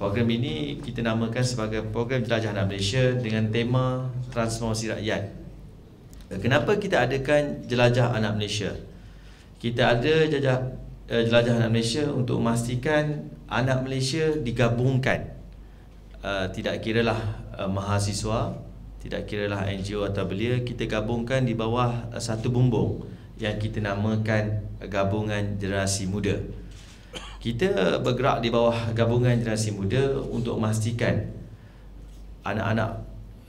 Program ini kita namakan sebagai program Jelajah Anak Malaysia dengan tema Transformasi Rakyat. Kenapa kita adakan Jelajah Anak Malaysia? Kita ada jajah, uh, Jelajah Anak Malaysia untuk memastikan anak Malaysia digabungkan. Uh, tidak kiralah uh, mahasiswa, tidak kiralah NGO atau belia, kita gabungkan di bawah satu bumbung yang kita namakan Gabungan Generasi Muda kita bergerak di bawah gabungan generasi muda untuk memastikan anak-anak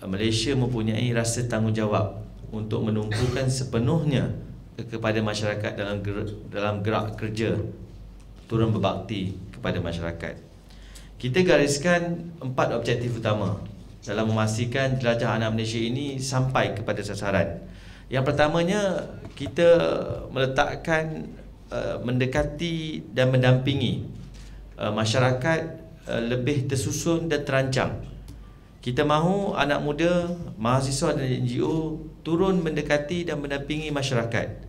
Malaysia mempunyai rasa tanggungjawab untuk menumpukan sepenuhnya kepada masyarakat dalam gerak, dalam gerak kerja turun berbakti kepada masyarakat. Kita gariskan empat objektif utama dalam memastikan jelajah anak Malaysia ini sampai kepada sasaran. Yang pertamanya kita meletakkan Uh, mendekati dan mendampingi uh, masyarakat uh, lebih tersusun dan terancang. Kita mahu anak muda, mahasiswa dan NGO turun mendekati dan mendampingi masyarakat.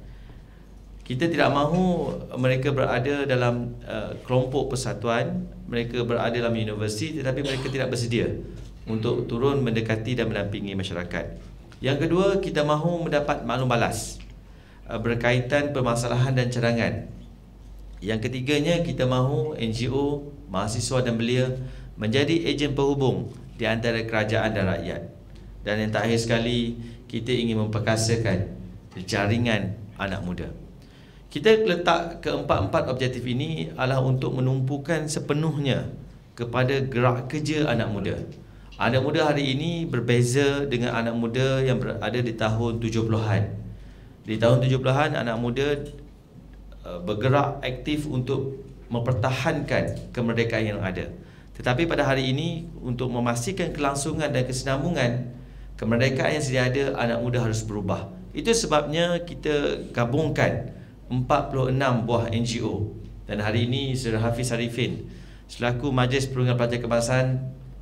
Kita tidak mahu mereka berada dalam uh, kelompok persatuan, mereka berada dalam universiti tetapi mereka tidak bersedia untuk turun mendekati dan mendampingi masyarakat. Yang kedua, kita mahu mendapat maklum balas. Uh, berkaitan permasalahan dan cadangan. Yang ketiganya kita mahu NGO, mahasiswa dan belia menjadi ejen penghubung di antara kerajaan dan rakyat. Dan yang terakhir sekali kita ingin memperkasakan jaringan anak muda. Kita letak keempat-empat objektif ini adalah untuk menumpukan sepenuhnya kepada gerak kerja anak muda. Anak muda hari ini berbeza dengan anak muda yang berada di tahun 70-an. Di tahun 70-an anak muda uh, bergerak aktif untuk mempertahankan kemerdekaan yang ada. Tetapi pada hari ini untuk memastikan kelangsungan dan kesinambungan kemerdekaan yang sedia ada anak muda harus berubah. Itu sebabnya kita gabungkan 46 buah NGO dan hari ini Saudara Hafiz Arifin selaku Majlis Perundingan Pelajar Kebangsaan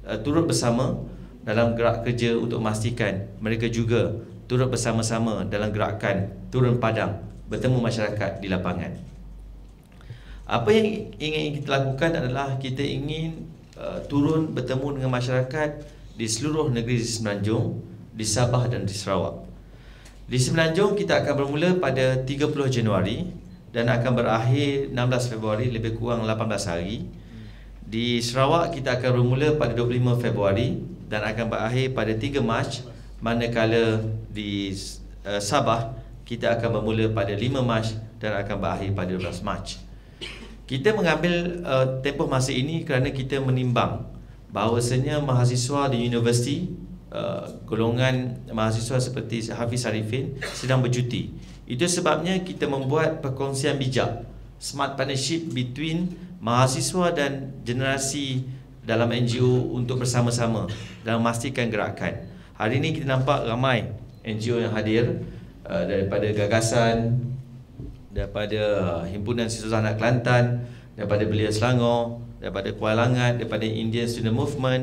uh, turut bersama dalam gerak kerja untuk memastikan mereka juga turut bersama-sama dalam gerakan turun padang bertemu masyarakat di lapangan. Apa yang ingin kita lakukan adalah kita ingin uh, turun bertemu dengan masyarakat di seluruh negeri di Semenanjung, di Sabah dan di Sarawak. Di Semenanjung kita akan bermula pada 30 Januari dan akan berakhir 16 Februari lebih kurang 18 hari. Di Sarawak kita akan bermula pada 25 Februari dan akan berakhir pada 3 Mac manakala di uh, Sabah kita akan bermula pada 5 Mac dan akan berakhir pada 12 Mac. Kita mengambil uh, tempoh masa ini kerana kita menimbang bahawasanya mahasiswa di universiti uh, golongan mahasiswa seperti Hafiz Arifin sedang bercuti. Itu sebabnya kita membuat perkongsian bijak smart partnership between mahasiswa dan generasi dalam NGO untuk bersama-sama dalam memastikan gerakan. Hari ini kita nampak ramai NGO yang hadir uh, daripada gagasan daripada uh, himpunan siswa anak Kelantan daripada Belia Selangor daripada Kuala Langat daripada Indian Student Movement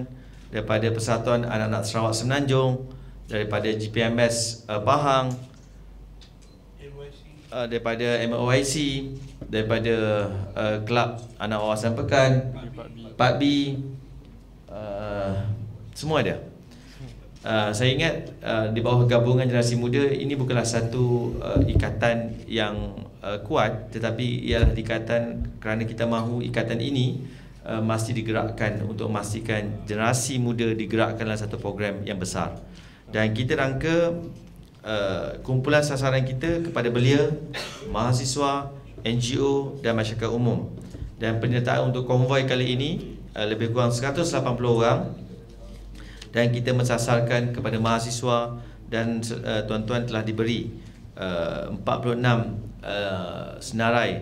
daripada Persatuan Anak-anak Sarawak Semenanjung daripada GPMS uh, Pahang uh, daripada MOIC daripada uh, Kelab Anak Wawasan Pekan Pak B uh, semua ada Uh, saya ingat uh, di bawah gabungan generasi muda ini bukanlah satu uh, ikatan yang uh, kuat tetapi ialah ikatan kerana kita mahu ikatan ini uh, mesti digerakkan untuk memastikan generasi muda digerakkan dalam satu program yang besar. Dan kita rangka uh, kumpulan sasaran kita kepada belia mahasiswa NGO dan masyarakat umum. Dan penyertaan untuk konvoi kali ini uh, lebih kurang 180 orang dan kita mensasarkan kepada mahasiswa dan uh, tuan-tuan telah diberi uh, 46 uh, senarai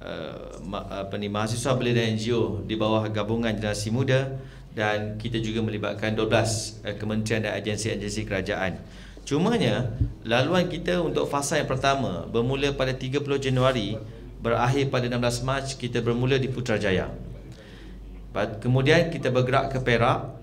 uh, apa ni mahasiswa belia dan NGO di bawah gabungan generasi muda dan kita juga melibatkan 12 uh, kementerian dan agensi-agensi kerajaan. Cumanya laluan kita untuk fasa yang pertama bermula pada 30 Januari berakhir pada 16 Mac kita bermula di Putrajaya. Kemudian kita bergerak ke Perak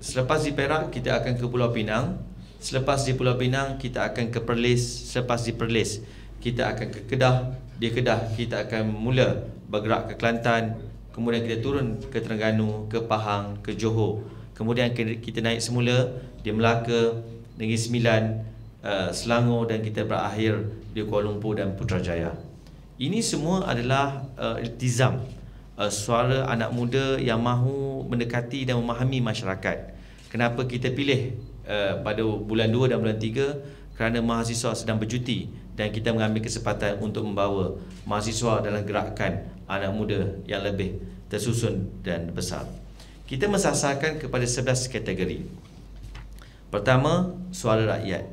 Selepas di Perak kita akan ke Pulau Pinang. Selepas di Pulau Pinang kita akan ke Perlis. Selepas di Perlis kita akan ke Kedah. Di Kedah kita akan mula bergerak ke Kelantan. Kemudian kita turun ke Terengganu, ke Pahang, ke Johor. Kemudian kita naik semula di Melaka, Negeri Sembilan, uh, Selangor dan kita berakhir di Kuala Lumpur dan Putrajaya. Ini semua adalah uh, iltizam uh, suara anak muda yang mahu mendekati dan memahami masyarakat. Kenapa kita pilih uh, pada bulan 2 dan bulan 3 kerana mahasiswa sedang bercuti dan kita mengambil kesempatan untuk membawa mahasiswa dalam gerakan anak muda yang lebih tersusun dan besar. Kita mensasarkan kepada 11 kategori. Pertama, suara rakyat.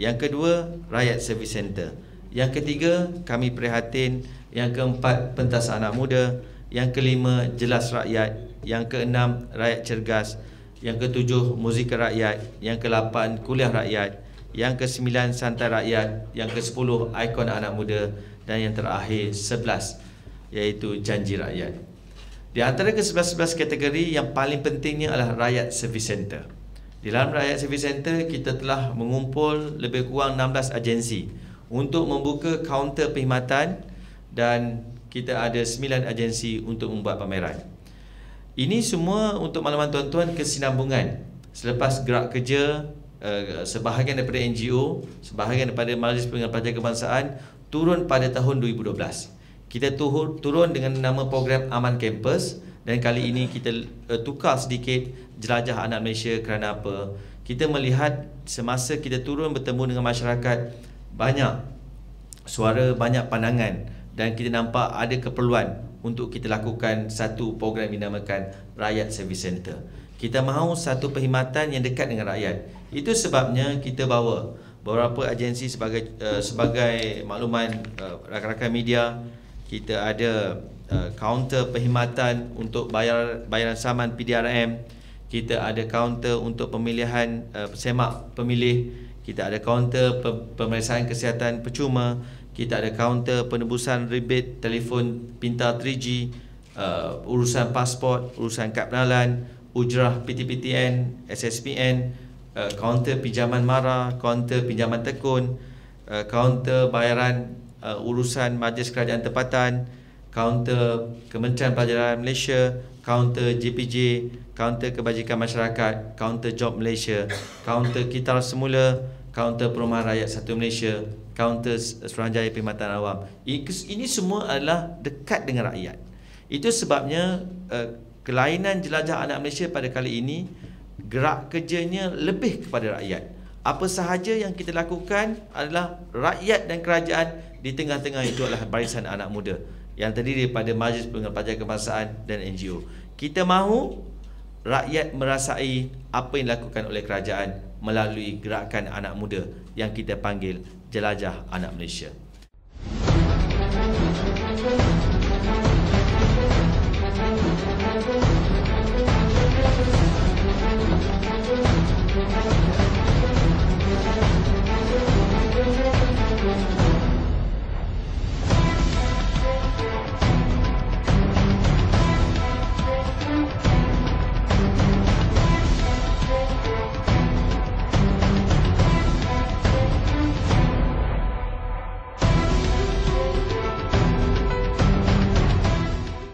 Yang kedua, rakyat service center. Yang ketiga, kami prihatin. Yang keempat, pentas anak muda. Yang kelima, jelas rakyat. Yang keenam, rakyat cergas. Yang ketujuh, muzik rakyat. Yang kelapan, kuliah rakyat. Yang kesembilan, santai rakyat. Yang kesepuluh, ikon anak muda. Dan yang terakhir, sebelas, iaitu janji rakyat. Di antara ke-11-11 kategori yang paling pentingnya adalah rakyat service center. Di dalam rakyat service center kita telah mengumpul lebih kurang 16 agensi untuk membuka kaunter perkhidmatan dan kita ada 9 agensi untuk membuat pameran. Ini semua untuk makluman tuan-tuan kesinambungan. Selepas gerak kerja uh, sebahagian daripada NGO, sebahagian daripada Majlis Pengenalan Pelajar Kebangsaan turun pada tahun 2012 kita turun dengan nama program Aman Campus dan kali ini kita uh, tukar sedikit jelajah anak Malaysia kerana apa? Kita melihat semasa kita turun bertemu dengan masyarakat banyak suara, banyak pandangan dan kita nampak ada keperluan untuk kita lakukan satu program dinamakan Rakyat Service Center. Kita mahu satu perkhidmatan yang dekat dengan rakyat. Itu sebabnya kita bawa beberapa agensi sebagai uh, sebagai makluman uh, rakan-rakan media kita ada uh, kaunter perkhidmatan untuk bayar bayaran saman PDRM kita ada kaunter untuk pemilihan uh, semak pemilih kita ada kaunter pemeriksaan kesihatan percuma kita ada kaunter penebusan rebate telefon pintar 3G uh, urusan pasport urusan kad penalan ujrah PTPTN SSPN uh, kaunter pinjaman mara kaunter pinjaman tekun uh, kaunter bayaran uh, urusan Majlis Kerajaan Tempatan, kaunter Kementerian Pelajaran Malaysia, kaunter JPJ, kaunter Kebajikan Masyarakat, kaunter Job Malaysia, kaunter Kitar Semula, kaunter Perumahan Rakyat Satu Malaysia, kaunter Suruhanjaya Perkhidmatan Awam. Ini semua adalah dekat dengan rakyat. Itu sebabnya uh, kelainan jelajah anak Malaysia pada kali ini gerak kerjanya lebih kepada rakyat. Apa sahaja yang kita lakukan adalah rakyat dan kerajaan di tengah-tengah itu adalah barisan anak muda yang terdiri daripada Majlis Pengenalan Pelajar Kebangsaan dan NGO. Kita mahu rakyat merasai apa yang dilakukan oleh kerajaan melalui gerakan anak muda yang kita panggil Jelajah Anak Malaysia.